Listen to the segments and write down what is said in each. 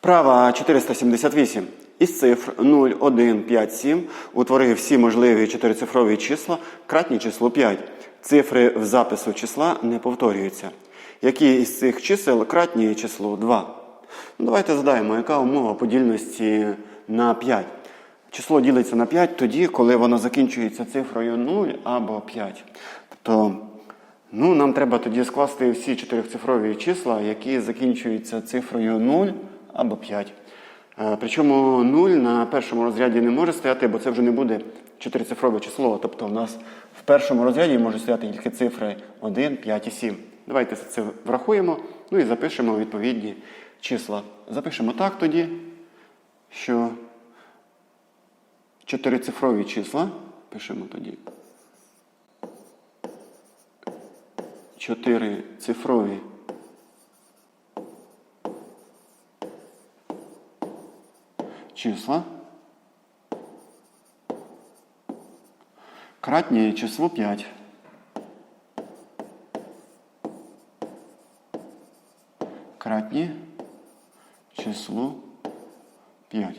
Вправа 478. Із цифр 0, 1, 5, 7 утвори всі можливі чотирицифрові числа, кратні числу 5. Цифри в запису числа не повторюються. Які із цих чисел кратні числу 2? Ну, давайте згадаємо, яка умова подільності на 5. Число ділиться на 5 тоді, коли воно закінчується цифрою 0 або 5. Тобто Ну, нам треба тоді скласти всі чотирицифрові числа, які закінчуються цифрою 0 або 5. Е, Причому 0 на першому розряді не може стояти, бо це вже не буде чотирицифрове число. Тобто в нас в першому розряді можуть стояти тільки цифри 1, 5 і 7. Давайте це врахуємо, ну і запишемо відповідні числа. Запишемо так тоді, що чотирицифрові числа пишемо тоді. чотири числа кратні числу 5. Кратні числу 5.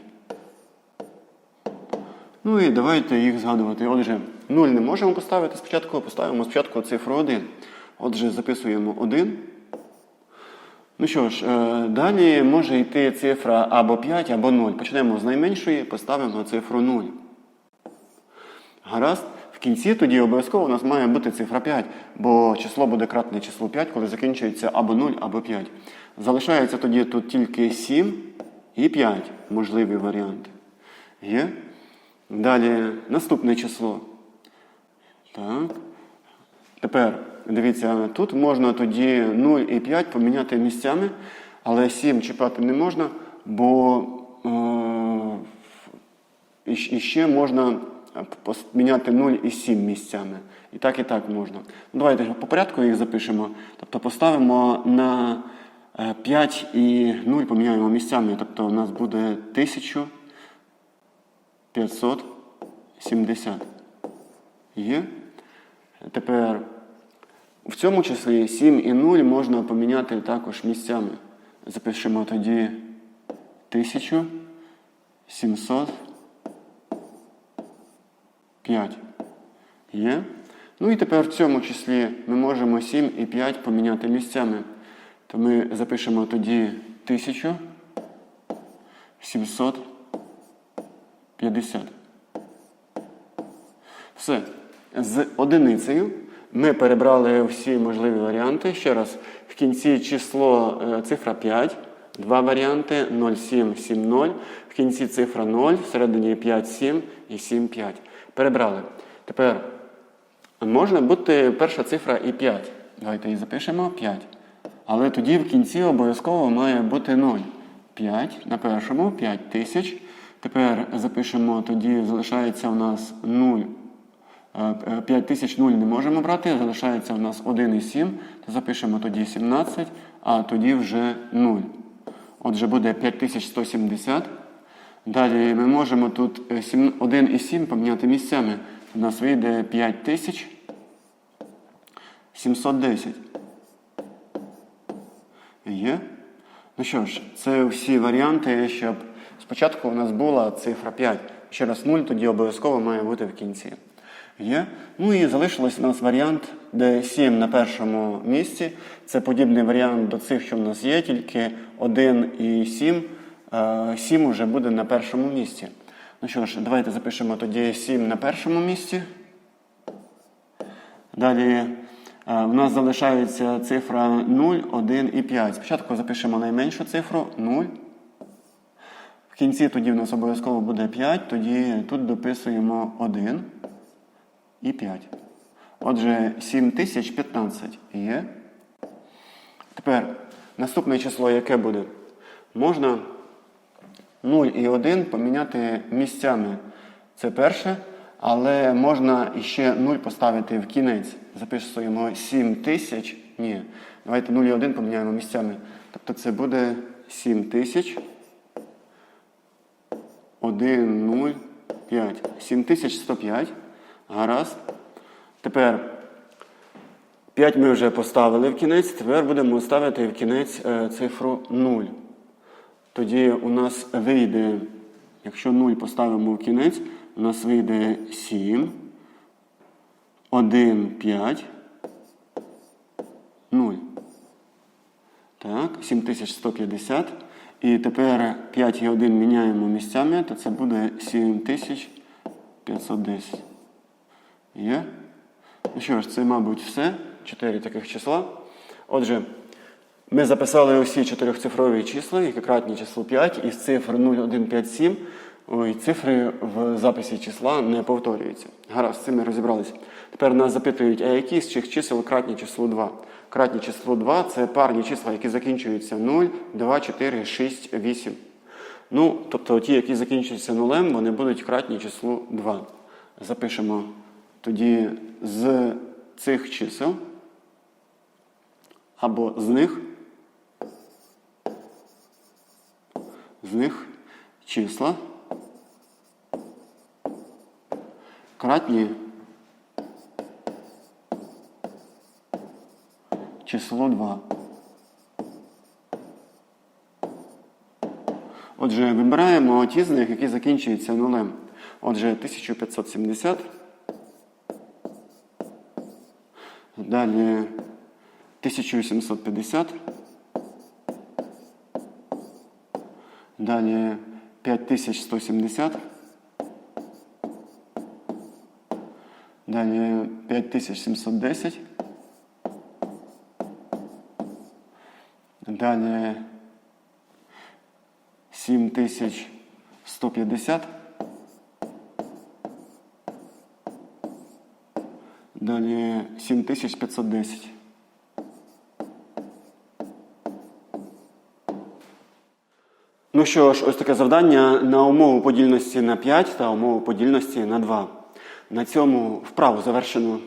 Ну і давайте їх згадувати. Отже, 0 не можемо поставити спочатку, поставимо спочатку цифру 1. Отже, записуємо 1. Ну що ж, е, далі може йти цифра або 5, або 0. Почнемо з найменшої, поставимо цифру 0. Гаразд. В кінці тоді обов'язково у нас має бути цифра 5, бо число буде кратне числу 5, коли закінчується або 0, або 5. Залишається тоді тут тільки 7 і 5 можливі варіанти. Є? Далі наступне число. Так. Тепер, дивіться, тут можна тоді 0 і 5 поміняти місцями, але 7 чіпати не можна, бо е, і, і ще можна поміняти 0 і 7 місцями. І так, і так можна. Ну, Давайте по порядку їх запишемо. Тобто поставимо на 5 і 0 поміняємо місцями. Тобто у нас буде 1570. Є? Тепер в цьому числі 7 і 0 можна поміняти також місцями. Запишемо тоді 1705. Є? Ну і тепер в цьому числі ми можемо 7 і 5 поміняти місцями. То ми запишемо тоді 1750. Все. З одиницею ми перебрали всі можливі варіанти. Ще раз, в кінці число е, цифра 5, два варіанти 0, 7, 7, 0. В кінці цифра 0, всередині 5, 7 і 7, 5. Перебрали. Тепер можна бути перша цифра і 5. Давайте її запишемо 5. Але тоді в кінці обов'язково має бути 0. 5 на першому 5 тисяч. Тепер запишемо, тоді залишається у нас 0. 5000 0 не можемо брати, залишається у нас 1 і 7, то запишемо тоді 17, а тоді вже 0. Отже, буде 5170. Далі ми можемо тут 1 і 7 поміняти місцями. У нас вийде 5710. Є? Ну що ж, це всі варіанти, щоб спочатку у нас була цифра 5. Ще раз 0 тоді обов'язково має бути в кінці. Є. Ну і залишилось у нас варіант, де 7 на першому місці. Це подібний варіант до цих, що в нас є, тільки 1 і 7. 7 вже буде на першому місці. Ну що ж, давайте запишемо тоді 7 на першому місці. Далі в нас залишається цифра 0, 1 і 5. Спочатку запишемо найменшу цифру 0. В кінці тоді в нас обов'язково буде 5, тоді тут дописуємо 1 і 5. Отже, 7015 є. Тепер наступне число, яке буде? Можна 0 і 1 поміняти місцями. Це перше. Але можна іще 0 поставити в кінець. Записуємо 7000. Ні. Давайте 0 і 1 поміняємо місцями. Тобто це буде 7000. 1, 0, 5. 7105. Гаразд. Тепер 5 ми вже поставили в кінець, тепер будемо ставити в кінець е, цифру 0. Тоді у нас вийде, якщо 0 поставимо в кінець, у нас вийде 7, 1, 5, 0. Так, 7150. І тепер 5 і 1 міняємо місцями, то це буде 7510. Є? Ну що ж, це, мабуть, все. Чотири таких числа. Отже, ми записали усі чотирьохцифрові числа, які кратні числу 5, із цифр 0, 1, 5, 7. Ой, цифри в записі числа не повторюються. Гаразд, з цим ми розібралися. Тепер нас запитують, а які з цих чисел кратні числу 2? Кратні число 2 це парні числа, які закінчуються 0, 2, 4, 6, 8. Ну, тобто ті, які закінчуються нулем, вони будуть кратні числу 2. Запишемо тоді з цих чисел або з них, з них числа кратні число 2. Отже, вибираємо ті з них, які закінчуються нулем. Отже, 1570. Далі 1750. Далі 5170. Далі 5710. Далі 7150. Далі 7510. Ну що ж, ось таке завдання на умову подільності на 5 та умову подільності на 2. На цьому вправу завершено.